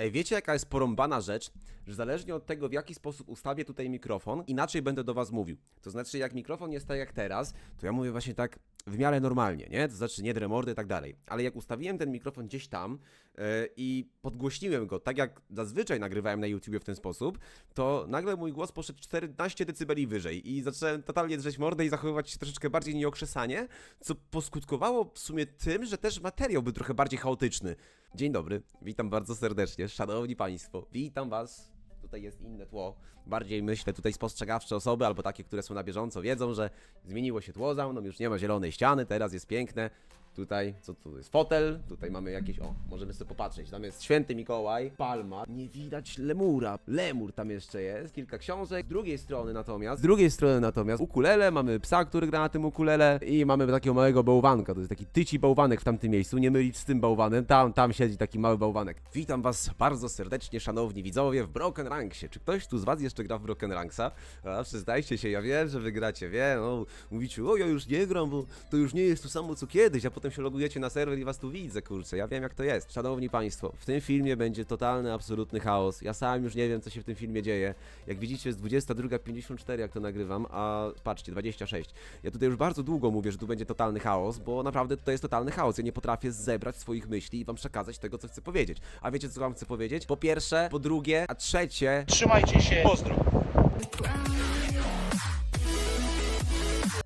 Ej, wiecie jaka jest porąbana rzecz? Że zależnie od tego, w jaki sposób ustawię tutaj mikrofon, inaczej będę do was mówił. To znaczy, jak mikrofon jest tak jak teraz, to ja mówię właśnie tak w miarę normalnie, nie? To znaczy nie dremordy i tak dalej. Ale jak ustawiłem ten mikrofon gdzieś tam yy, i podgłośniłem go, tak jak zazwyczaj nagrywałem na YouTubie w ten sposób, to nagle mój głos poszedł 14 dB wyżej i zacząłem totalnie drzeć mordę i zachowywać się troszeczkę bardziej nieokrzesanie, co poskutkowało w sumie tym, że też materiał był trochę bardziej chaotyczny. Dzień dobry, witam bardzo serdecznie, szanowni państwo, witam was. Tutaj jest inne tło, bardziej myślę tutaj spostrzegawcze osoby albo takie, które są na bieżąco, wiedzą, że zmieniło się tło za mną, już nie ma zielonej ściany, teraz jest piękne. Tutaj, co tu jest? Fotel, tutaj mamy jakieś, o, możemy sobie popatrzeć, tam jest Święty Mikołaj, palma, nie widać lemura, lemur tam jeszcze jest, kilka książek, z drugiej strony natomiast, z drugiej strony natomiast ukulele, mamy psa, który gra na tym ukulele. I mamy takiego małego bałwanka, to jest taki tyci bałwanek w tamtym miejscu, nie mylić z tym bałwanem, tam, tam siedzi taki mały bałwanek. Witam was bardzo serdecznie, szanowni widzowie, w Broken Ranksie. Czy ktoś tu z was jeszcze gra w Broken Ranksa? A, przyznajcie się, ja wiem, że wy gracie, wiem, no, mówicie, o ja już nie gram, bo to już nie jest to samo co kiedyś, a potem się logujecie na serwer i was tu widzę, kurczę, ja wiem jak to jest. Szanowni państwo, w tym filmie będzie totalny, absolutny chaos, ja sam już nie wiem co się w tym filmie dzieje. Jak widzicie jest 22.54 jak to nagrywam, a patrzcie, 26. Ja tutaj już bardzo długo mówię, że tu będzie totalny chaos, bo naprawdę tutaj jest totalny chaos, ja nie potrafię zebrać swoich myśli i wam przekazać tego co chcę powiedzieć. A wiecie co wam chcę powiedzieć? Po pierwsze, po drugie, a trzecie, Trzymajcie się, pozdro.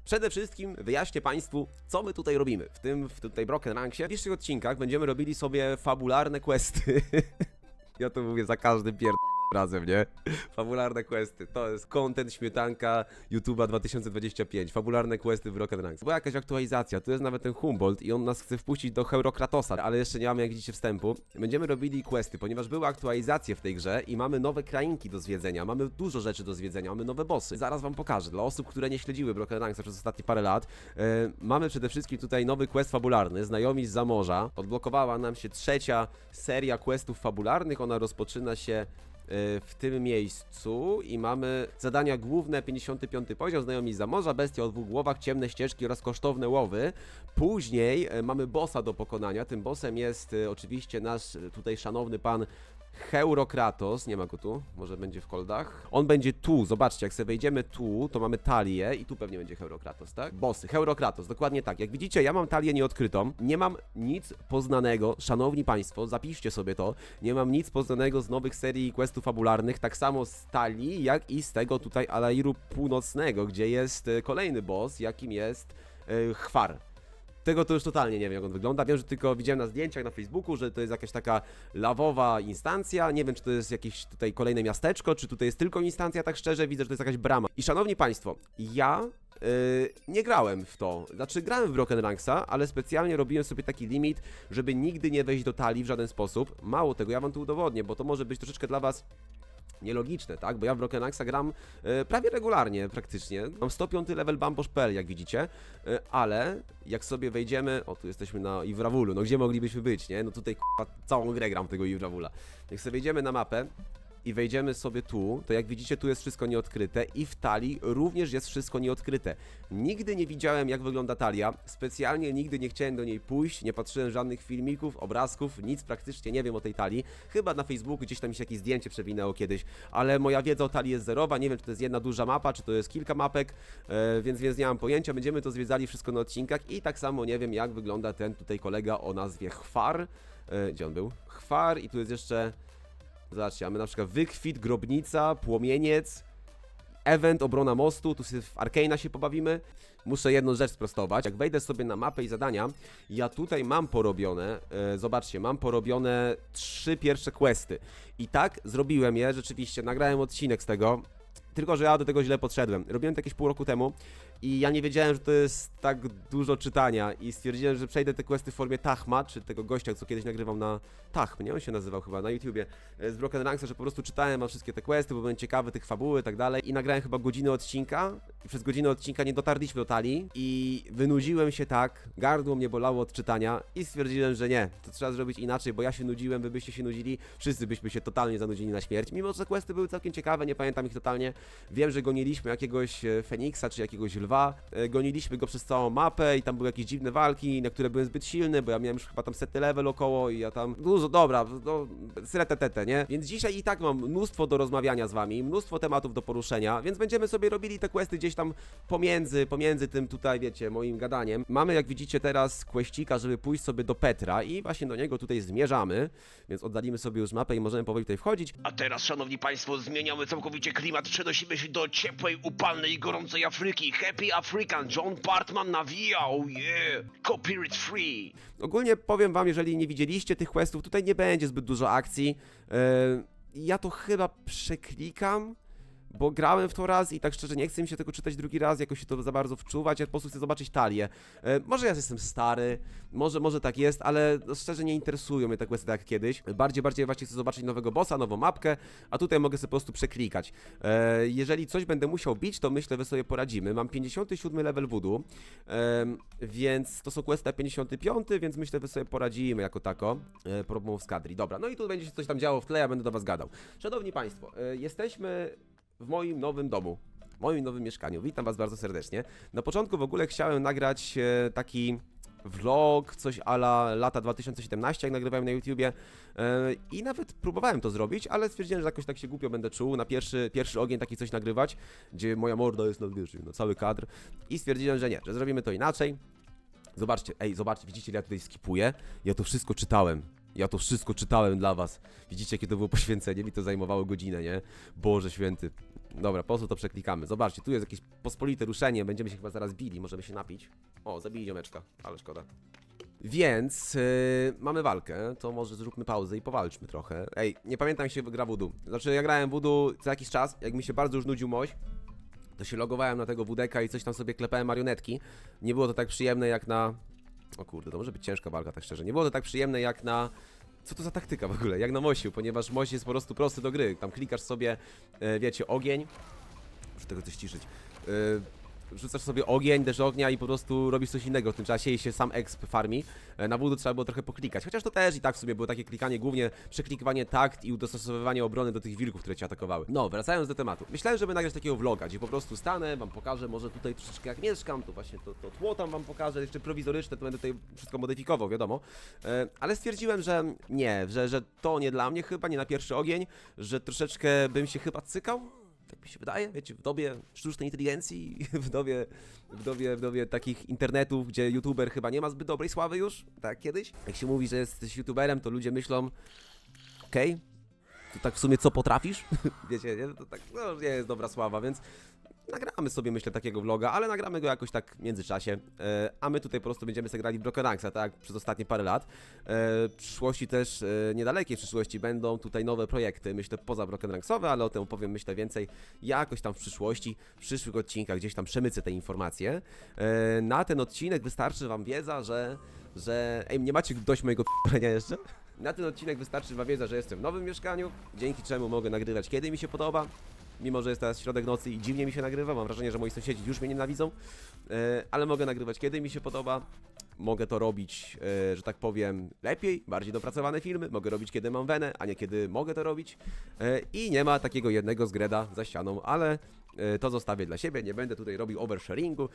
Przede wszystkim wyjaśnię Państwu, co my tutaj robimy. W tym, w tutaj Broken Ranksie. W dzisiejszych odcinkach będziemy robili sobie fabularne questy. ja to mówię za każdym pier... razem, nie? Fabularne questy. To jest content śmietanka YouTube'a 2025. Fabularne questy w Broken Ranks. Była jakaś aktualizacja. Tu jest nawet ten Humboldt i on nas chce wpuścić do Heurokratosa, ale jeszcze nie mamy jak widzicie wstępu. Będziemy robili questy, ponieważ były aktualizacje w tej grze i mamy nowe krainki do zwiedzenia. Mamy dużo rzeczy do zwiedzenia, mamy nowe bossy. Zaraz wam pokażę. Dla osób, które nie śledziły Broken Ranksa przez ostatnie parę lat, e, mamy przede wszystkim tutaj nowy quest fabularny, Znajomi z Zamorza. Odblokowała nam się trzecia seria questów fabularnych. Ona rozpoczyna się w tym miejscu i mamy zadania główne 55 poziom, znajomi z zamorza, bestia o dwóch głowach, ciemne ścieżki oraz kosztowne łowy. Później y, mamy bossa do pokonania, tym bossem jest y, oczywiście nasz y, tutaj szanowny pan Heurokratos, nie ma go tu, może będzie w koldach. On będzie tu, zobaczcie, jak sobie wejdziemy tu, to mamy talię i tu pewnie będzie Heurokratos, tak? Bossy, Heurokratos, dokładnie tak. Jak widzicie, ja mam talię nieodkrytą, nie mam nic poznanego, szanowni państwo, zapiszcie sobie to, nie mam nic poznanego z nowych serii questów fabularnych, tak samo z talii, jak i z tego tutaj Alairu Północnego, gdzie jest e, kolejny boss, jakim jest e, Chwar. Tego to już totalnie nie wiem, jak on wygląda. Wiem, że tylko widziałem na zdjęciach na Facebooku, że to jest jakaś taka lawowa instancja. Nie wiem, czy to jest jakieś tutaj kolejne miasteczko, czy tutaj jest tylko instancja, tak szczerze widzę, że to jest jakaś brama. I szanowni państwo, ja yy, nie grałem w to. Znaczy, grałem w Broken Ranksa, ale specjalnie robiłem sobie taki limit, żeby nigdy nie wejść do talii w żaden sposób. Mało tego, ja wam tu udowodnię, bo to może być troszeczkę dla was nielogiczne, tak? Bo ja w Broken Axa gram e, prawie regularnie, praktycznie. Mam 105 level bambosz.pl, jak widzicie, e, ale jak sobie wejdziemy, o tu jesteśmy na Iwrawulu, no gdzie moglibyśmy być, nie? No tutaj k***a, całą grę gram tego Iwrawula. Jak sobie wejdziemy na mapę i wejdziemy sobie tu, to jak widzicie tu jest wszystko nieodkryte i w talii również jest wszystko nieodkryte. Nigdy nie widziałem jak wygląda talia, specjalnie nigdy nie chciałem do niej pójść, nie patrzyłem żadnych filmików, obrazków, nic praktycznie nie wiem o tej talii. Chyba na Facebooku gdzieś tam mi się jakieś zdjęcie przewinęło kiedyś, ale moja wiedza o talii jest zerowa, nie wiem czy to jest jedna duża mapa, czy to jest kilka mapek, e, więc, więc nie mam pojęcia, będziemy to zwiedzali wszystko na odcinkach i tak samo nie wiem jak wygląda ten tutaj kolega o nazwie Chwar. E, gdzie on był? Chwar i tu jest jeszcze... Zobaczcie, mamy na przykład wykwit, grobnica, płomieniec, event, obrona mostu, tu w Arkeina się pobawimy. Muszę jedną rzecz sprostować. Jak wejdę sobie na mapę i zadania, ja tutaj mam porobione, e, zobaczcie, mam porobione trzy pierwsze questy. I tak zrobiłem je, rzeczywiście, nagrałem odcinek z tego, tylko że ja do tego źle podszedłem. Robiłem to jakieś pół roku temu i ja nie wiedziałem, że to jest tak dużo czytania i stwierdziłem, że przejdę te questy w formie Tahma, czy tego gościa, co kiedyś nagrywał na Tahm, nie? On się nazywał chyba na YouTubie, e, z Broken Ranksa, że po prostu czytałem mam wszystkie te questy, bo byłem ciekawy tych fabuły i tak dalej. I nagrałem chyba godzinę odcinka i przez godzinę odcinka nie dotarliśmy do talii. I wynudziłem się tak, gardło mnie bolało od czytania i stwierdziłem, że nie, to trzeba zrobić inaczej, bo ja się nudziłem, wy byście się nudzili, wszyscy byśmy się totalnie zanudzili na śmierć, mimo że questy były całkiem ciekawe, nie pamiętam ich totalnie, wiem, że goniliśmy jakiegoś e, Feniksa czy jakiegoś lwa. E, goniliśmy go przez całą mapę i tam były jakieś dziwne walki, na które byłem zbyt silny, bo ja miałem już chyba tam setny level około i ja tam dużo, dobra, no, sretetete, nie? Więc dzisiaj i tak mam mnóstwo do rozmawiania z wami, mnóstwo tematów do poruszenia, więc będziemy sobie robili te questy gdzieś tam pomiędzy, pomiędzy tym tutaj, wiecie, moim gadaniem. Mamy, jak widzicie teraz, questika, żeby pójść sobie do Petra i właśnie do niego tutaj zmierzamy, więc oddalimy sobie już mapę i możemy powoli tutaj wchodzić. A teraz, szanowni państwo, zmieniamy całkowicie klimat, przenosimy się do ciepłej, upalnej i gorącej Afryki. Happy African, John Bartman nawijał, yeah! Copyright free! Ogólnie powiem wam, jeżeli nie widzieliście tych questów, tutaj nie będzie zbyt dużo akcji. Yy, ja to chyba przeklikam, bo grałem w to raz i tak szczerze nie chcę mi się tego czytać drugi raz, jakoś się to za bardzo wczuwać, ja po prostu chcę zobaczyć talię. Yy, może ja jestem stary, może, może tak jest, ale no, szczerze nie interesują mnie te questy tak jak kiedyś. Bardziej, bardziej właśnie chcę zobaczyć nowego bossa, nową mapkę, a tutaj mogę sobie po prostu przeklikać. Yy, jeżeli coś będę musiał bić, to myślę, że sobie poradzimy. Mam 57 level voodoo, Em, więc to są questy 55, więc myślę, że sobie poradzimy jako tako. E, Probą z kadri. Dobra, no i tu będzie się coś tam działo w tle, ja będę do was gadał. Szanowni Państwo, e, jesteśmy w moim nowym domu. W moim nowym mieszkaniu. Witam was bardzo serdecznie. Na początku w ogóle chciałem nagrać e, taki vlog, coś ala lata 2017, jak nagrywałem na YouTubie e, i nawet próbowałem to zrobić, ale stwierdziłem, że jakoś tak się głupio będę czuł na pierwszy, pierwszy ogień taki coś nagrywać, gdzie moja morda jest na, wiesz, na cały kadr i stwierdziłem, że nie, że zrobimy to inaczej. Zobaczcie, ej, zobaczcie, widzicie, ja tutaj skipuję? Ja to wszystko czytałem. Ja to wszystko czytałem dla was. Widzicie, jakie to było poświęcenie? Mi to zajmowało godzinę, nie? Boże święty. Dobra, po prostu to przeklikamy. Zobaczcie, tu jest jakieś pospolite ruszenie. Będziemy się chyba zaraz bili, możemy się napić. O, zabili ziomeczka, ale szkoda. Więc yy, mamy walkę, to może zróbmy pauzę i powalczmy trochę. Ej, nie pamiętam jak się gra Voodoo. Znaczy, ja grałem Voodoo co jakiś czas, jak mi się bardzo już nudził moś, to się logowałem na tego WDK i coś tam sobie klepałem marionetki. Nie było to tak przyjemne jak na... O kurde, to może być ciężka walka, tak szczerze. Nie było to tak przyjemne jak na... Co to za taktyka w ogóle? Jak na Mosiu, ponieważ Moś jest po prostu prosty do gry. Tam klikasz sobie, e, wiecie, ogień. Muszę tego coś ciszyć. Rzucasz sobie ogień, deszcz ognia i po prostu robisz coś innego w tym czasie i się sam exp farmi. E, Na budu trzeba było trochę poklikać, chociaż to też i tak w sumie było takie klikanie, głównie przeklikiwanie takt i udostosowywanie obrony do tych wilków, które cię atakowały. No, wracając do tematu. Myślałem, żeby nagrać takiego vloga, gdzie po prostu stanę, wam pokażę może tutaj troszeczkę jak mieszkam, to właśnie to, to tło tam wam pokażę, jeszcze prowizoryczne, to będę tutaj wszystko modyfikował, wiadomo. E, Ale stwierdziłem, że nie, że, że to nie dla mnie chyba, nie na pierwszy ogień, że troszeczkę bym się chyba cykał, tak mi się wydaje, wiecie, w dobie sztucznej inteligencji, w dobie, w dobie, w dobie takich internetów, gdzie youtuber chyba nie ma zbyt dobrej sławy już, tak kiedyś. Jak się mówi, że jesteś youtuberem, to ludzie myślą, okej, to tak w sumie co potrafisz? Wiecie, nie? To tak, no, nie jest dobra sława, więc nagramy sobie, myślę, takiego vloga, ale nagramy go jakoś tak w międzyczasie, e, a my tutaj po prostu będziemy sobie grali Ranks, tak przez ostatnie parę lat. E, w przyszłości też, e, niedalekiej przyszłości będą tutaj nowe projekty, myślę, poza Broken Ranksowe, ale o tym opowiem, myślę, więcej jakoś tam w przyszłości, w przyszłych odcinkach, gdzieś tam przemycę te informacje. E, na ten odcinek wystarczy wam wiedza, że, że... Ej, nie macie dość mojego p***ania jeszcze? Na ten odcinek wystarczy wam wiedza, że jestem w nowym mieszkaniu, dzięki czemu mogę nagrywać kiedy mi się podoba, mimo że jest teraz środek nocy i dziwnie mi się nagrywa, mam wrażenie, że moi sąsiedzi już mnie nienawidzą, e, ale mogę nagrywać kiedy mi się podoba, mogę to robić, e, że tak powiem, lepiej, bardziej dopracowane filmy, mogę robić kiedy mam wenę, a nie kiedy mogę to robić e, i nie ma takiego jednego zgreda za ścianą, ale to zostawię dla siebie, nie będę tutaj robił oversharingu.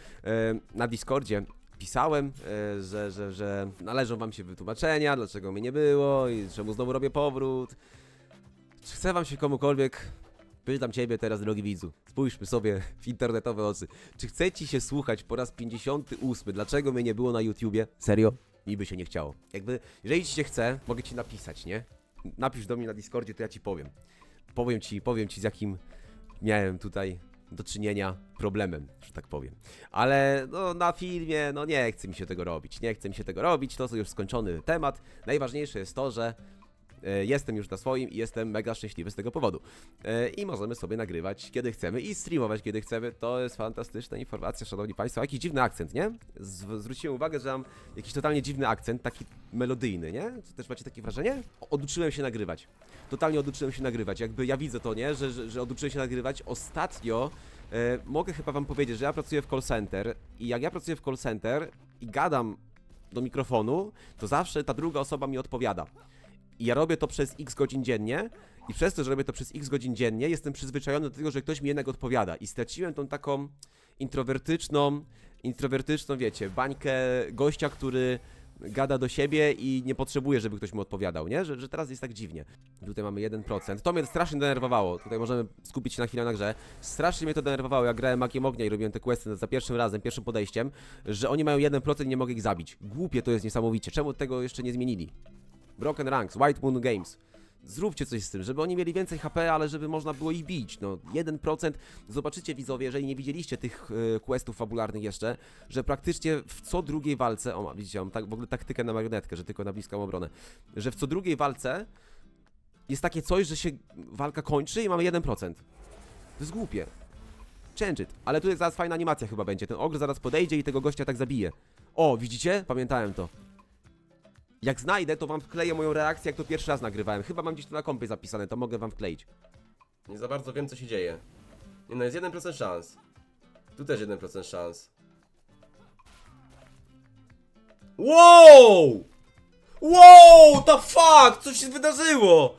Na Discordzie pisałem, że, że, że należą wam się wytłumaczenia, dlaczego mnie nie było i czemu znowu robię powrót. Czy chce wam się komukolwiek Pytam ciebie teraz, drogi widzu. Spójrzmy sobie w internetowe oczy. Czy chce ci się słuchać po raz 58? Dlaczego mnie nie było na YouTubie? Serio? Mi by się nie chciało. Jakby, jeżeli ci się chce, mogę ci napisać, nie? Napisz do mnie na Discordzie, to ja ci powiem. Powiem ci, powiem ci z jakim miałem tutaj do czynienia problemem, że tak powiem. Ale no, na filmie, no nie chce mi się tego robić. Nie chce mi się tego robić, to już skończony temat. Najważniejsze jest to, że Jestem już na swoim i jestem mega szczęśliwy z tego powodu. E, I możemy sobie nagrywać kiedy chcemy i streamować kiedy chcemy. To jest fantastyczna informacja, szanowni państwo. Jakiś dziwny akcent, nie? Zwróciłem uwagę, że mam jakiś totalnie dziwny akcent, taki melodyjny, nie? Czy też macie takie wrażenie? Oduczyłem się nagrywać. Totalnie oduczyłem się nagrywać. Jakby ja widzę to, nie? Że, że, że oduczyłem się nagrywać. Ostatnio e, mogę chyba wam powiedzieć, że ja pracuję w call center i jak ja pracuję w call center i gadam do mikrofonu, to zawsze ta druga osoba mi odpowiada. I ja robię to przez x godzin dziennie i przez to, że robię to przez x godzin dziennie, jestem przyzwyczajony do tego, że ktoś mi jednak odpowiada i straciłem tą taką introwertyczną, introwertyczną, wiecie, bańkę gościa, który gada do siebie i nie potrzebuje, żeby ktoś mu odpowiadał, nie? Że, że teraz jest tak dziwnie. Tutaj mamy 1%. To mnie strasznie denerwowało. Tutaj możemy skupić się na chwilę na grze. Strasznie mnie to denerwowało. Ja grałem Magiem Ognia i robiłem te questy za pierwszym razem, pierwszym podejściem, że oni mają 1% i nie mogę ich zabić. Głupie to jest niesamowicie. Czemu tego jeszcze nie zmienili? Broken Ranks, White Moon Games. Zróbcie coś z tym, żeby oni mieli więcej HP, ale żeby można było ich bić. No, 1%. Zobaczycie widzowie, jeżeli nie widzieliście tych e, questów fabularnych jeszcze, że praktycznie w co drugiej walce, o widzicie, mam tak, w ogóle taktykę na marionetkę, że tylko na bliską obronę, że w co drugiej walce jest takie coś, że się walka kończy i mamy 1%. To jest głupie. Change it. Ale tutaj zaraz fajna animacja chyba będzie. Ten ogr zaraz podejdzie i tego gościa tak zabije. O, widzicie? Pamiętałem to. Jak znajdę, to wam wkleję moją reakcję, jak to pierwszy raz nagrywałem. Chyba mam gdzieś to na kompie zapisane, to mogę wam wkleić. Nie za bardzo wiem, co się dzieje. Nie no, jest 1% szans. Tu też 1% szans. Wow! Wow, the fuck! Co się wydarzyło?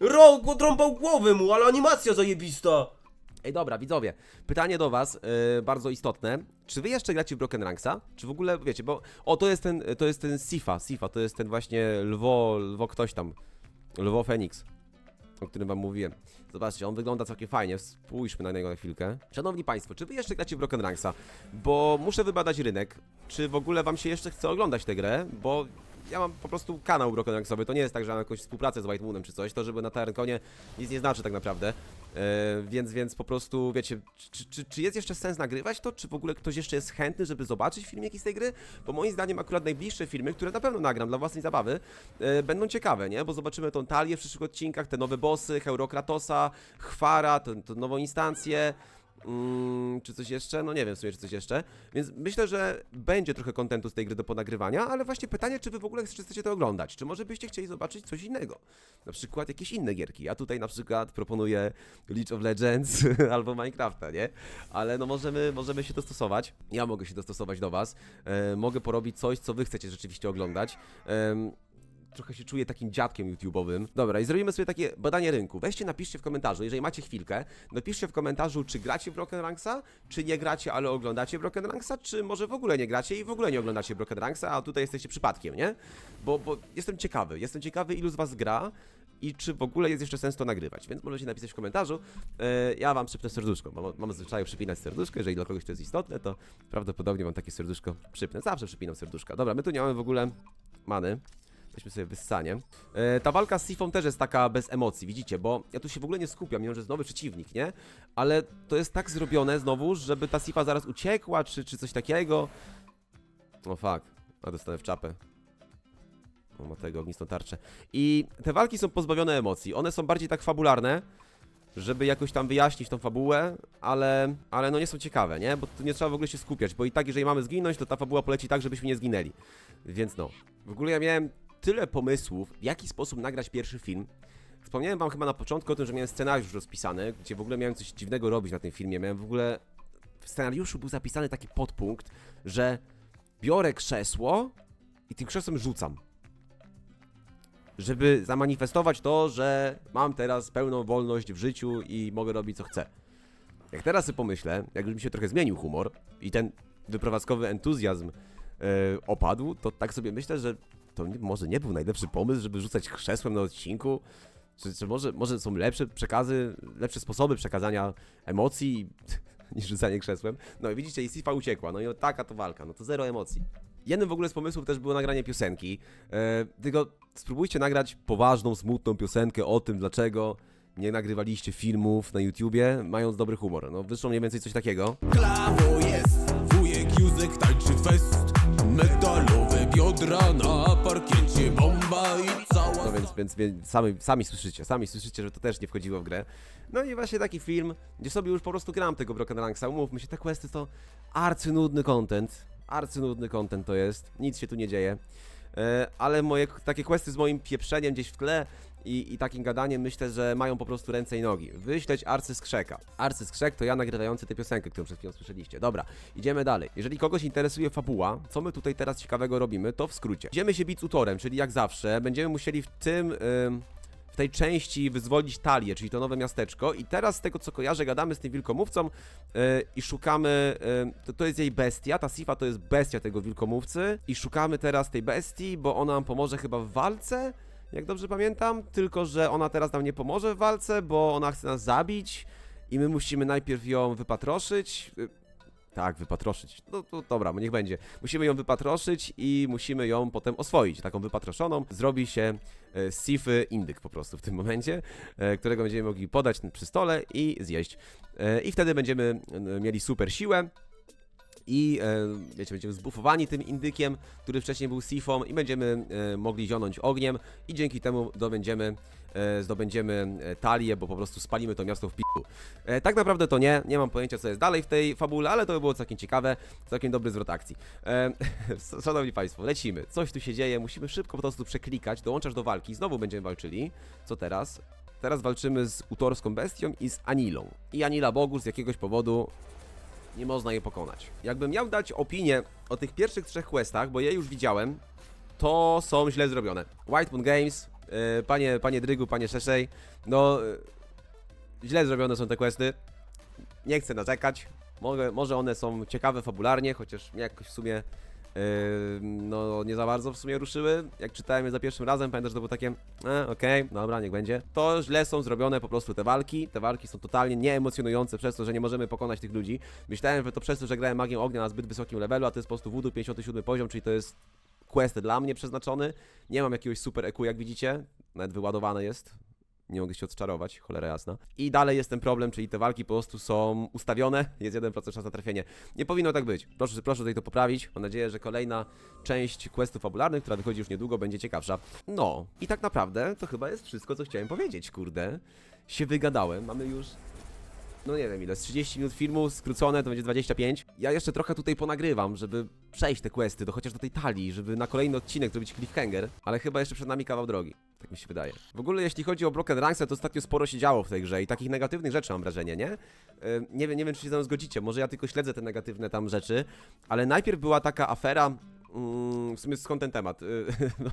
Rok odrąbał głowę mu, ale animacja zajebista! Ej, dobra, widzowie, pytanie do was, yy, bardzo istotne. Czy wy jeszcze gracie w Broken Ranksa? Czy w ogóle, wiecie, bo... O, to jest ten, to jest ten Sifa, Sifa, to jest ten właśnie lwo, lwo ktoś tam. Lwo Phoenix, o którym wam mówiłem. Zobaczcie, on wygląda całkiem fajnie, spójrzmy na niego na chwilkę. Szanowni Państwo, czy wy jeszcze gracie w Broken Ranksa? Bo muszę wybadać rynek. Czy w ogóle wam się jeszcze chce oglądać tę grę? Bo ja mam po prostu kanał Broken Ranksowy, to nie jest tak, że mam jakąś współpracę z White Moonem czy coś, to żeby na Tarenkonie nic nie znaczy tak naprawdę. E, więc, więc po prostu, wiecie, czy, czy, czy jest jeszcze sens nagrywać to? Czy w ogóle ktoś jeszcze jest chętny, żeby zobaczyć filmiki z tej gry? Bo moim zdaniem akurat najbliższe filmy, które na pewno nagram dla własnej zabawy, e, będą ciekawe, nie? Bo zobaczymy tą talię w przyszłych odcinkach, te nowe bossy, Heurokratosa, Chwara, tę tę nową instancję. Mm, czy coś jeszcze? No nie wiem w sumie, czy coś jeszcze. Więc myślę, że będzie trochę kontentu z tej gry do ponagrywania, ale właśnie pytanie, czy wy w ogóle chcecie to oglądać? Czy może byście chcieli zobaczyć coś innego? Na przykład jakieś inne gierki. Ja tutaj na przykład proponuję League of Legends albo Minecrafta, nie? Ale no możemy, możemy się dostosować. Ja mogę się dostosować do was. E, mogę porobić coś, co wy chcecie rzeczywiście oglądać. Em, trochę się czuję takim dziadkiem YouTube'owym. Dobra, i zrobimy sobie takie badanie rynku. Weźcie, napiszcie w komentarzu, jeżeli macie chwilkę, napiszcie w komentarzu, czy gracie w Broken Ranksa, czy nie gracie, ale oglądacie Broken Ranksa, czy może w ogóle nie gracie i w ogóle nie oglądacie Broken Ranksa, a tutaj jesteście przypadkiem, nie? Bo, bo jestem ciekawy, jestem ciekawy, ilu z was gra i czy w ogóle jest jeszcze sens to nagrywać, więc możecie napisać w komentarzu. E, ja wam przypnę serduszko, bo mam zwyczaju przypinać serduszko, jeżeli dla kogoś to jest istotne, to prawdopodobnie wam takie serduszko przypnę. Zawsze przypinam serduszka. Dobra, my tu nie mamy w ogóle many. Weźmy sobie wyssanie. E, ta walka z Sifą też jest taka bez emocji, widzicie, bo ja tu się w ogóle nie skupiam, mimo że jest nowy przeciwnik, nie? Ale to jest tak zrobione znowu, żeby ta Sifa zaraz uciekła, czy, czy coś takiego. O fuck, a dostanę w czapę. O, ma tego ognistą tarczę. I te walki są pozbawione emocji. One są bardziej tak fabularne, żeby jakoś tam wyjaśnić tą fabułę, ale, ale no nie są ciekawe, nie? Bo tu nie trzeba w ogóle się skupiać, bo i tak jeżeli mamy zginąć, to ta fabuła poleci tak, żebyśmy nie zginęli. Więc no. W ogóle ja miałem tyle pomysłów, w jaki sposób nagrać pierwszy film. Wspomniałem wam chyba na początku o tym, że miałem scenariusz rozpisany, gdzie w ogóle miałem coś dziwnego robić na tym filmie. Miałem w ogóle... W scenariuszu był zapisany taki podpunkt, że biorę krzesło i tym krzesłem rzucam. Żeby zamanifestować to, że mam teraz pełną wolność w życiu i mogę robić co chcę. Jak teraz sobie pomyślę, jak już mi się trochę zmienił humor i ten wyprowadzkowy entuzjazm e, opadł, to tak sobie myślę, że to nie, może nie był najlepszy pomysł, żeby rzucać krzesłem na odcinku. Czy, czy może, może są lepsze przekazy, lepsze sposoby przekazania emocji niż rzucanie krzesłem? No i widzicie, i Sifa uciekła, no i taka to walka, no to zero emocji. Jednym w ogóle z pomysłów też było nagranie piosenki. E, tylko spróbujcie nagrać poważną, smutną piosenkę o tym, dlaczego nie nagrywaliście filmów na YouTubie, mając dobry humor. No wyszło mniej więcej coś takiego. Klawo jest, wujek Józek tańczy fest Metalowe biodra na parkiecie, bomba i cała No więc, więc, więc sami, sami słyszycie, sami słyszycie, że to też nie wchodziło w grę. No i właśnie taki film, gdzie sobie już po prostu gram tego Broken Ranksa. Umówmy się, te questy to arcynudny content. Arcynudny content to jest, nic się tu nie dzieje. E, ale moje takie questy z moim pieprzeniem gdzieś w tle i, i takim gadaniem myślę, że mają po prostu ręce i nogi. Wyśleć Arcy Skrzeka. Arcy Skrzek to ja nagrywający tę piosenkę, którą przed chwilą słyszeliście. Dobra, idziemy dalej. Jeżeli kogoś interesuje fabuła, co my tutaj teraz ciekawego robimy, to w skrócie. Idziemy się bić utorem, czyli jak zawsze, będziemy musieli w tym... ym, w tej części wyzwolić Talię, czyli to nowe miasteczko. I teraz z tego co kojarzę, gadamy z tym wilkomówcą yy, i szukamy. Yy, to, to jest jej bestia. Ta Sifa to jest bestia tego wilkomówcy. I szukamy teraz tej bestii, bo ona nam pomoże chyba w walce. Jak dobrze pamiętam, tylko że ona teraz nam nie pomoże w walce, bo ona chce nas zabić i my musimy najpierw ją wypatroszyć. Yy, Tak, wypatroszyć. No to dobra, niech będzie. Musimy ją wypatroszyć i musimy ją potem oswoić. Taką wypatroszoną zrobi się e, sify indyk po prostu w tym momencie, e, którego będziemy mogli podać przy stole i zjeść. E, I wtedy będziemy e, mieli super siłę. I e, wiecie, będziemy zbufowani tym indykiem, który wcześniej był sifą i będziemy e, mogli zionąć ogniem i dzięki temu dobędziemy, e, zdobędziemy talię, bo po prostu spalimy to miasto w. E, tak naprawdę to nie, nie mam pojęcia co jest dalej w tej fabule, ale to by było całkiem ciekawe, całkiem dobry zwrot akcji. Szanowni Państwo, lecimy, coś tu się dzieje, musimy szybko po prostu przeklikać, dołączasz do walki, znowu będziemy walczyli. Co teraz? Teraz walczymy z utorską bestią i z Anilą. I Anila Bogu z jakiegoś powodu nie można jej pokonać. Jakbym miał dać opinię o tych pierwszych trzech questach, bo je już widziałem, to są źle zrobione. White Moon Games, yy, panie, panie Drygu, panie Szeszej, no yy, źle zrobione są te questy. Nie chcę narzekać. Może, może one są ciekawe fabularnie, chociaż mnie jakoś w sumie no nie za bardzo w sumie ruszyły. Jak czytałem je za pierwszym razem, pamiętam, że to było takie, e, okej, dobra, niech będzie. To źle są zrobione po prostu te walki. Te walki są totalnie nieemocjonujące przez to, że nie możemy pokonać tych ludzi. Myślałem, że to przez to, że grałem magię ognia na zbyt wysokim levelu, a to jest po prostu voodoo 57 poziom, czyli to jest quest dla mnie przeznaczony. Nie mam jakiegoś super EQ, jak widzicie. Nawet wyładowane jest. Nie mogę się odczarować, cholera jasna. I dalej jest ten problem, czyli te walki po prostu są ustawione, jest 1% szans na trafienie. Nie powinno tak być. Proszę, proszę tutaj to poprawić. Mam nadzieję, że kolejna część questów fabularnych, która wychodzi już niedługo, będzie ciekawsza. No, i tak naprawdę to chyba jest wszystko, co chciałem powiedzieć, kurde. Się wygadałem, mamy już no nie wiem ile, z 30 minut filmu, skrócone to będzie 25. Ja jeszcze trochę tutaj ponagrywam, żeby przejść te questy, do chociaż do tej talii, żeby na kolejny odcinek zrobić cliffhanger, ale chyba jeszcze przed nami kawał drogi. Tak mi się wydaje. W ogóle jeśli chodzi o Broken Ranks, to ostatnio sporo się działo w tej grze i takich negatywnych rzeczy mam wrażenie, nie? Yy, nie, wiem, nie wiem, czy się ze mną zgodzicie, może ja tylko śledzę te negatywne tam rzeczy, ale najpierw była taka afera, mm, w sumie skąd ten temat? Yy, no,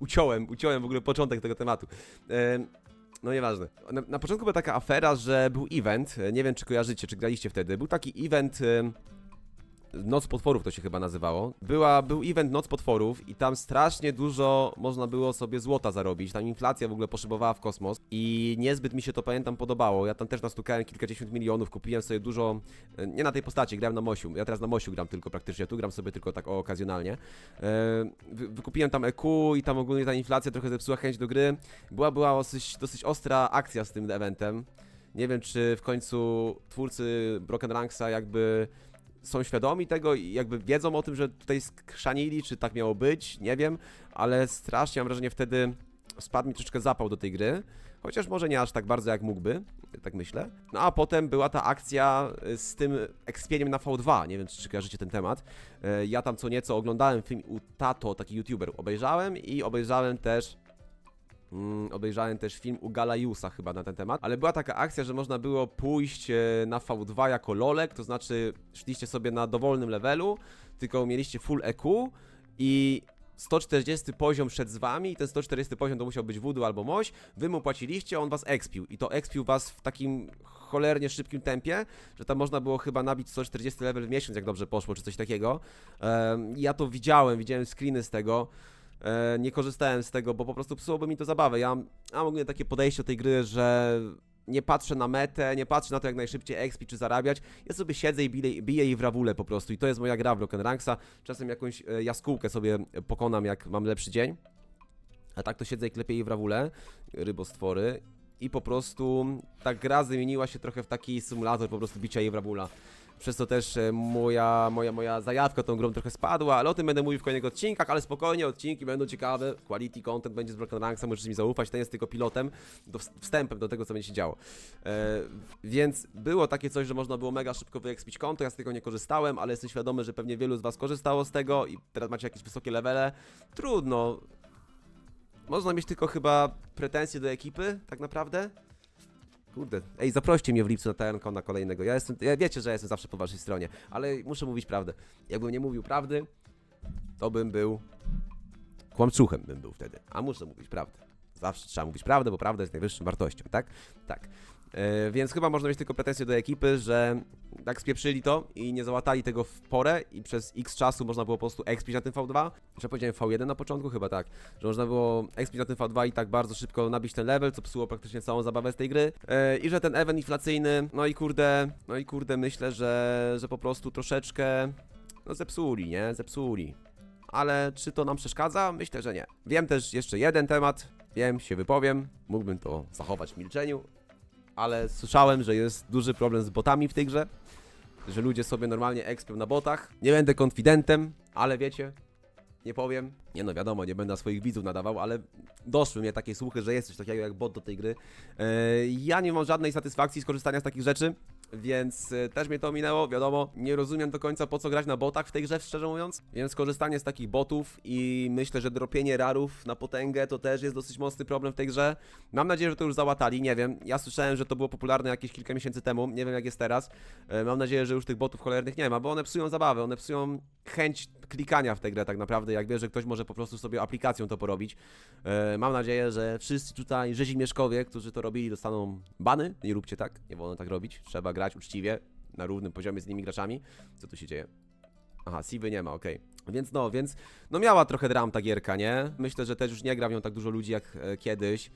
uciąłem, uciąłem w ogóle początek tego tematu. No nieważne. Na, na początku była taka afera, że był event, nie wiem czy kojarzycie, czy graliście wtedy, był taki event... Noc potworów to się chyba nazywało. Była, był event Noc potworów i tam strasznie dużo można było sobie złota zarobić. Tam inflacja w ogóle poszybowała w kosmos i niezbyt mi się to pamiętam podobało. Ja tam też nastukałem kilkadziesiąt milionów, kupiłem sobie dużo, e, nie na tej postaci, grałem na Mosiu. Ja teraz na Mosiu gram tylko praktycznie, tu gram sobie tylko tak okazjonalnie. E, wy- Wykupiłem tam EQ i tam ogólnie ta inflacja trochę zepsuła chęć do gry. Była, była dosyć, dosyć ostra akcja z tym eventem. Nie wiem, czy w końcu twórcy Broken Ranksa jakby są świadomi tego i jakby wiedzą o tym, że tutaj skrzanili, czy tak miało być, nie wiem, ale strasznie mam wrażenie wtedy spadł mi troszeczkę zapał do tej gry, chociaż może nie aż tak bardzo jak mógłby, tak myślę. No a potem była ta akcja y, z tym ekspieniem na V2, nie wiem czy kojarzycie ten temat. E, Ja tam co nieco oglądałem film u Tato, taki youtuber, obejrzałem i obejrzałem też Mm, obejrzałem też film u Galajusa chyba na ten temat, ale była taka akcja, że można było pójść e, na V2 jako lolek, to znaczy szliście sobie na dowolnym levelu, tylko mieliście full EQ i 140 poziom szedł z wami i ten 140 poziom to musiał być Voodoo albo Moś, wy mu płaciliście, on was expił i to expił was w takim cholernie szybkim tempie, że tam można było chyba nabić 140 level w miesiąc, jak dobrze poszło, czy coś takiego. Em, ja to widziałem, widziałem screeny z tego, E, nie korzystałem z tego, bo po prostu psułoby mi to zabawę. Ja mam, ogólnie takie podejście do tej gry, że nie patrzę na metę, nie patrzę na to jak najszybciej expi czy zarabiać. Ja sobie siedzę i biję, biję jej w rawule po prostu i to jest moja gra w Broken Ranksa. Czasem jakąś e, jaskółkę sobie pokonam jak mam lepszy dzień. A tak to siedzę i klepię jej w rawule, rybostwory i po prostu ta gra zamieniła się trochę w taki symulator po prostu bicia jej w rawula. Przez to też e, moja, moja, moja zajawka tą grą trochę spadła, ale o tym będę mówił w kolejnych odcinkach, ale spokojnie, odcinki będą ciekawe, quality content będzie z Broken Ranksa, możecie mi zaufać, ten jest tylko pilotem, do, wstępem do tego, co będzie się działo. E, więc było takie coś, że można było mega szybko wyekspić konto, ja z tego nie korzystałem, ale jestem świadomy, że pewnie wielu z was korzystało z tego i teraz macie jakieś wysokie levele. Trudno, Można mieć tylko chyba pretensje do ekipy, tak naprawdę. Kurde, ej, zaproście mnie w lipcu na TNK na kolejnego. Ja jestem, ja wiecie, że ja jestem zawsze po waszej stronie, ale muszę mówić prawdę. Jakbym nie mówił prawdy, to bym był kłamczuchem bym był wtedy, a muszę mówić prawdę. Zawsze trzeba mówić prawdę, bo prawda jest najwyższą wartością, tak? Tak. E, więc chyba można mieć tylko pretensje do ekipy, że tak spieprzyli to i nie załatali tego w porę i przez x czasu można było po prostu expić na tym V2. Że powiedziałem V1 na początku? Chyba tak. Że można było expić na tym V2 i tak bardzo szybko nabić ten level, co psuło praktycznie całą zabawę z tej gry. E, I że ten event inflacyjny, no i kurde, no i kurde myślę, że, że po prostu troszeczkę no zepsuli, nie? Zepsuli. Ale czy to nam przeszkadza? Myślę, że nie. Wiem też jeszcze jeden temat. Wiem, się wypowiem. Mógłbym to zachować w milczeniu. Ale słyszałem, że jest duży problem z botami w tej grze. Że ludzie sobie normalnie expią na botach. Nie będę konfidentem, ale wiecie, nie powiem. Nie no, wiadomo, nie będę na swoich widzów nadawał, ale doszły mnie takie słuchy, że jest coś takiego jak bot do tej gry. E, ja nie mam żadnej satysfakcji z korzystania z takich rzeczy, więc e, też mnie to minęło, wiadomo. Nie rozumiem do końca po co grać na botach w tej grze, szczerze mówiąc. Więc korzystanie z takich botów i myślę, że dropienie rarów na potęgę to też jest dosyć mocny problem w tej grze. Mam nadzieję, że to już załatali, nie wiem. Ja słyszałem, że to było popularne jakieś kilka miesięcy temu, nie wiem jak jest teraz. E, Mam nadzieję, że już tych botów cholernych nie ma, bo one psują zabawę, one psują chęć klikania w tę grę tak naprawdę, jak wie, że ktoś może po prostu sobie aplikacją to porobić. E, Mam nadzieję, że wszyscy tutaj rzezimieszkowie, którzy to robili, dostaną bany. Nie róbcie tak, nie wolno tak robić. Trzeba grać uczciwie, na równym poziomie z innymi graczami. Co tu się dzieje? Aha, Sivy nie ma, okej. Więc no, więc no miała trochę dram ta gierka, nie? Myślę, że też już nie gra w nią tak dużo ludzi jak e, kiedyś,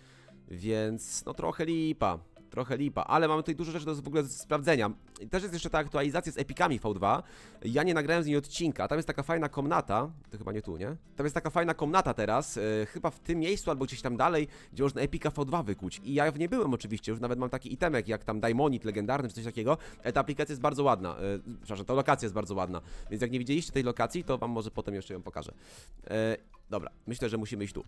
więc no trochę lipa. Trochę lipa, ale mamy tutaj dużo rzeczy do w ogóle sprawdzenia. I też jest jeszcze ta aktualizacja z epikami V2. Ja nie nagrałem z niej odcinka. Tam jest taka fajna komnata. To chyba nie tu, nie? Tam jest taka fajna komnata teraz. e, chyba w tym miejscu albo gdzieś tam dalej, gdzie można epika V2 wykuć. I ja w nie byłem oczywiście, już nawet mam taki itemek jak tam Daimonit legendarny czy coś takiego. E, ta aplikacja jest bardzo ładna. E, przepraszam, ta lokacja jest bardzo ładna. Więc jak nie widzieliście tej lokacji, to wam może potem jeszcze ją pokażę. E, dobra, myślę, że musimy iść tu.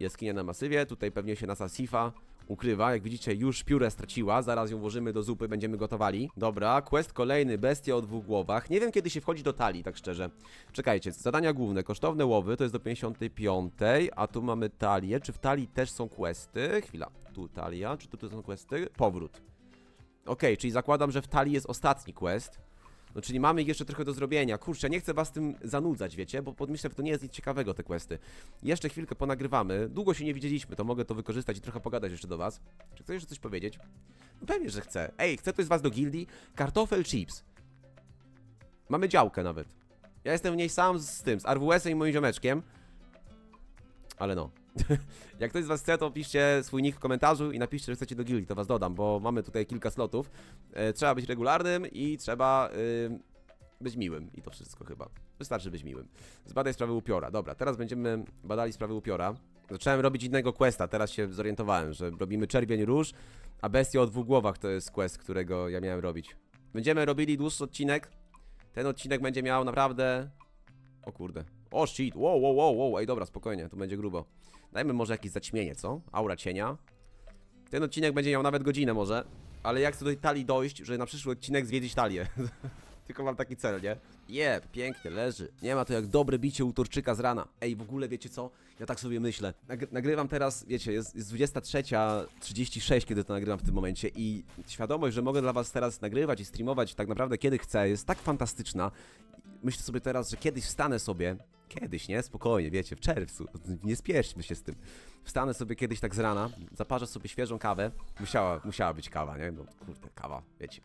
Jaskinia na masywie, tutaj pewnie się nasza Sifa ukrywa. Jak widzicie, już piórę straciła. Zaraz ją włożymy do zupy, będziemy gotowali. Dobra, quest kolejny, bestia o dwóch głowach. Nie wiem, kiedy się wchodzi do talii, tak szczerze. Czekajcie, zadania główne, kosztowne łowy, to jest do 55, a tu mamy talię. Czy w talii też są questy? Chwila, tu talia, czy tu, tu są questy? Powrót. Okej, czyli zakładam, że w talii jest ostatni quest. No czyli mamy ich jeszcze trochę do zrobienia. Kurczę, nie chcę was tym zanudzać, wiecie, bo podmyślę, że to nie jest nic ciekawego te questy. Jeszcze chwilkę ponagrywamy. Długo się nie widzieliśmy, to mogę to wykorzystać i trochę pogadać jeszcze do was. Czy chcesz jeszcze coś powiedzieć? No pewnie, że chcę. Ej, chce ktoś z was do gildii? Kartofel chips. Mamy działkę nawet. Ja jestem w niej sam z tym, z RWS-em i moim ziomeczkiem. Ale no. Jak ktoś z was chce, to piszcie swój nick w komentarzu i napiszcie, że chcecie do gildii, to was dodam, bo mamy tutaj kilka slotów. E, trzeba być regularnym i trzeba y, być miłym. I to wszystko chyba. Wystarczy być miłym. Zbadaj sprawy upiora. Dobra, teraz będziemy badali sprawy upiora. Zacząłem robić innego questa, teraz się zorientowałem, że robimy czerwień róż, a bestia o dwóch głowach to jest quest, którego ja miałem robić. Będziemy robili dłuższy odcinek. Ten odcinek będzie miał naprawdę... O kurde. O shit, wow, wow, wow, wow, ej dobra, spokojnie, tu będzie grubo. Dajmy może jakieś zaćmienie, co? Aura cienia. Ten odcinek będzie miał nawet godzinę może, ale jak chcę do tej talii dojść, że na przyszły odcinek zwiedzić talię. Tylko mam taki cel, nie? Jeb, pięknie, leży. Nie ma to jak dobre bicie u Turczyka z rana. Ej, w ogóle wiecie co? Ja tak sobie myślę. Nag nagrywam teraz, wiecie, jest, jest 23.36, kiedy to nagrywam w tym momencie i świadomość, że mogę dla was teraz nagrywać i streamować tak naprawdę kiedy chcę, jest tak fantastyczna. Myślę sobie teraz, że kiedyś wstanę sobie, kiedyś, nie? Spokojnie, wiecie, w czerwcu, nie spieszmy się z tym. Wstanę sobie kiedyś tak z rana, zaparzę sobie świeżą kawę. Musiała, musiała być kawa, nie? No kurde, kawa, wiecie.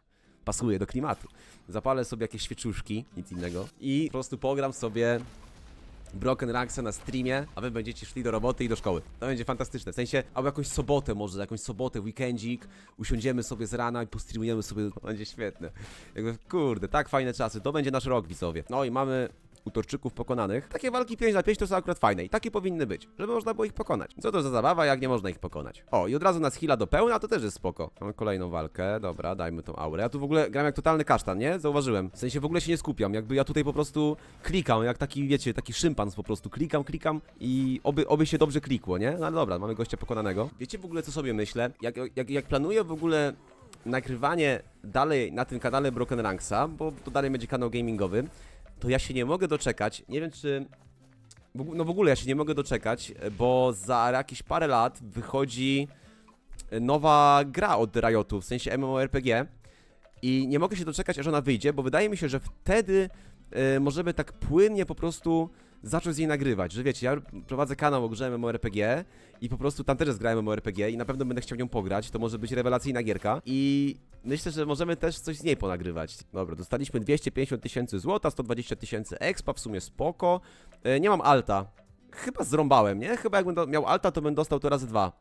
Pasuje do klimatu. Zapalę sobie jakieś świeczuszki, nic innego. I po prostu pogram sobie Broken Ranks'a na streamie, a wy będziecie szli do roboty i do szkoły. To będzie fantastyczne. W sensie, albo jakąś sobotę może, jakąś sobotę, weekendzik, usiądziemy sobie z rana i postreamujemy sobie, to będzie świetne. Jakby, kurde, tak fajne czasy. To będzie nasz rok, widzowie. No i mamy utorczyków pokonanych. Takie walki 5 na 5 to są akurat fajne i takie powinny być, żeby można było ich pokonać. Co to za zabawa, jak nie można ich pokonać? O, i od razu nas hila do pełna, to też jest spoko. Mamy kolejną walkę, dobra, dajmy tą aurę. Ja tu w ogóle gram jak totalny kasztan, nie? Zauważyłem. W sensie w ogóle się nie skupiam, jakby ja tutaj po prostu klikam, jak taki, wiecie, taki szympans po prostu. Klikam, klikam i oby, oby się dobrze klikło, nie? No ale dobra, mamy gościa pokonanego. Wiecie w ogóle co sobie myślę? Jak, jak, jak planuję w ogóle nagrywanie dalej na tym kanale Broken Ranksa, bo to dalej będzie kanał gamingowy, to ja się nie mogę doczekać. Nie wiem, czy no w ogóle ja się nie mogę doczekać, bo za jakieś parę lat wychodzi nowa gra od Riotu, w sensie MMORPG i nie mogę się doczekać, aż ona wyjdzie, bo wydaje mi się, że wtedy e, możemy tak płynnie po prostu zacząć z niej nagrywać, że wiecie, ja prowadzę kanał o grze MMORPG i po prostu tam też jest gra MMORPG i na pewno będę chciał nią pograć, to może być rewelacyjna gierka i myślę, że możemy też coś z niej ponagrywać. Dobra, dostaliśmy 250 tysięcy złota, 120 tysięcy expa, w sumie spoko. E, nie mam alta. Chyba zrąbałem, nie? Chyba jakbym miał alta, to bym dostał to razy dwa.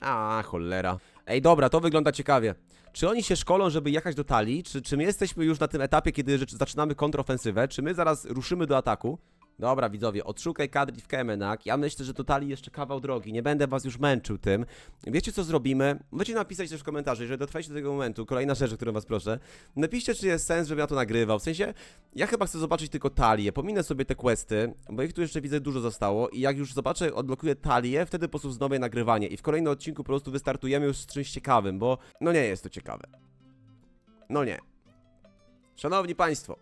A, cholera. Ej, dobra, to wygląda ciekawie. Czy oni się szkolą, żeby jechać do talii? Czy, czy my jesteśmy już na tym etapie, kiedy zaczynamy kontrofensywę? Czy my zaraz ruszymy do ataku? Dobra, widzowie, odszukaj kadri w Kemenak. Ja myślę, że do talii jeszcze kawał drogi. Nie będę was już męczył tym. Wiecie, co zrobimy? Możecie napisać też w komentarzu, jeżeli dotrwajcie do tego momentu. Kolejna rzecz, o którą was proszę. Napiszcie, czy jest sens, żebym ja to nagrywał. W sensie, ja chyba chcę zobaczyć tylko talię. Pominę sobie te questy, bo ich tu jeszcze widzę dużo zostało. I jak już zobaczę, odblokuję talię, wtedy po prostu wznowię nagrywanie. I w kolejnym odcinku po prostu wystartujemy już z czymś ciekawym, bo no nie jest to ciekawe. No nie. Szanowni Państwo,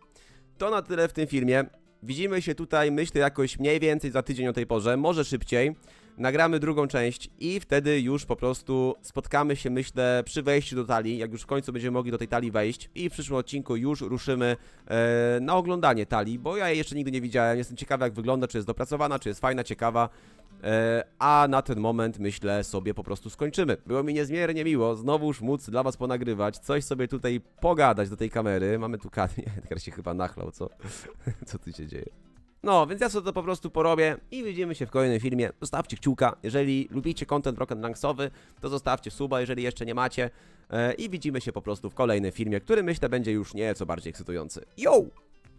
to na tyle w tym filmie. Widzimy się tutaj, myślę, jakoś mniej więcej za tydzień o tej porze, może szybciej. Nagramy drugą część i wtedy już po prostu spotkamy się, myślę, przy wejściu do talii, jak już w końcu będziemy mogli do tej talii wejść. I w przyszłym odcinku już ruszymy e, na oglądanie talii, bo ja jej jeszcze nigdy nie widziałem. Jestem ciekawy, jak wygląda, czy jest dopracowana, czy jest fajna, ciekawa. E, a na ten moment myślę sobie po prostu skończymy. Było mi niezmiernie miło znowuż móc dla was ponagrywać, coś sobie tutaj pogadać do tej kamery. Mamy tu kadr, nie, Edgar się chyba nachlał, co? co tu się dzieje? No, więc ja sobie to po prostu porobię i widzimy się w kolejnym filmie. Zostawcie kciuka, jeżeli lubicie content rock'n'ranksowy, to zostawcie suba, jeżeli jeszcze nie macie. E, I widzimy się po prostu w kolejnym filmie, który myślę będzie już nieco bardziej ekscytujący. Yo!